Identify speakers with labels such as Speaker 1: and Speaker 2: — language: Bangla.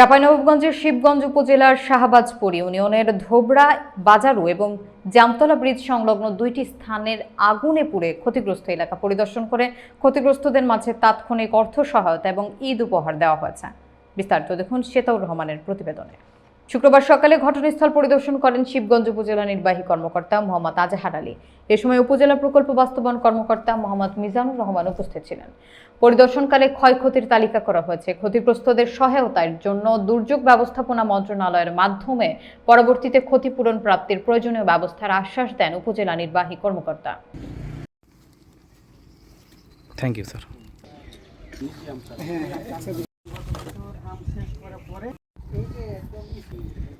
Speaker 1: চাঁপাইনবাবগঞ্জের শিবগঞ্জ উপজেলার শাহবাজপুর ইউনিয়নের ধোবরা, বাজারু এবং জামতলা ব্রিজ সংলগ্ন দুইটি স্থানের আগুনে পুড়ে ক্ষতিগ্রস্ত এলাকা পরিদর্শন করে ক্ষতিগ্রস্তদের মাঝে তাৎক্ষণিক অর্থ সহায়তা এবং ঈদ উপহার দেওয়া হয়েছে। বিস্তারিত দেখুন শ্বেতাউর রহমানের প্রতিবেদনে। শুক্রবার সকালে ঘটনাস্থল পরিদর্শন করেন শিবগঞ্জ উপজেলা নির্বাহী কর্মকর্তা মোহাম্মদ আজাহার আলী। এ সময় উপজেলা প্রকল্প বাস্তবায়ন কর্মকর্তা মোহাম্মদ মিজানুর রহমান উপস্থিত ছিলেন। পরিদর্শনকালে ক্ষয়ক্ষতির তালিকা করা হয়েছে। ক্ষতিগ্রস্তদের সহায়তার জন্য দুর্যোগ ব্যবস্থাপনা মন্ত্রণালয়ের মাধ্যমে পরবর্তীতে ক্ষতিপূরণ প্রাপ্তির প্রয়োজনীয় ব্যবস্থার আশ্বাস দেন উপজেলা নির্বাহী কর্মকর্তা।
Speaker 2: Thank you sir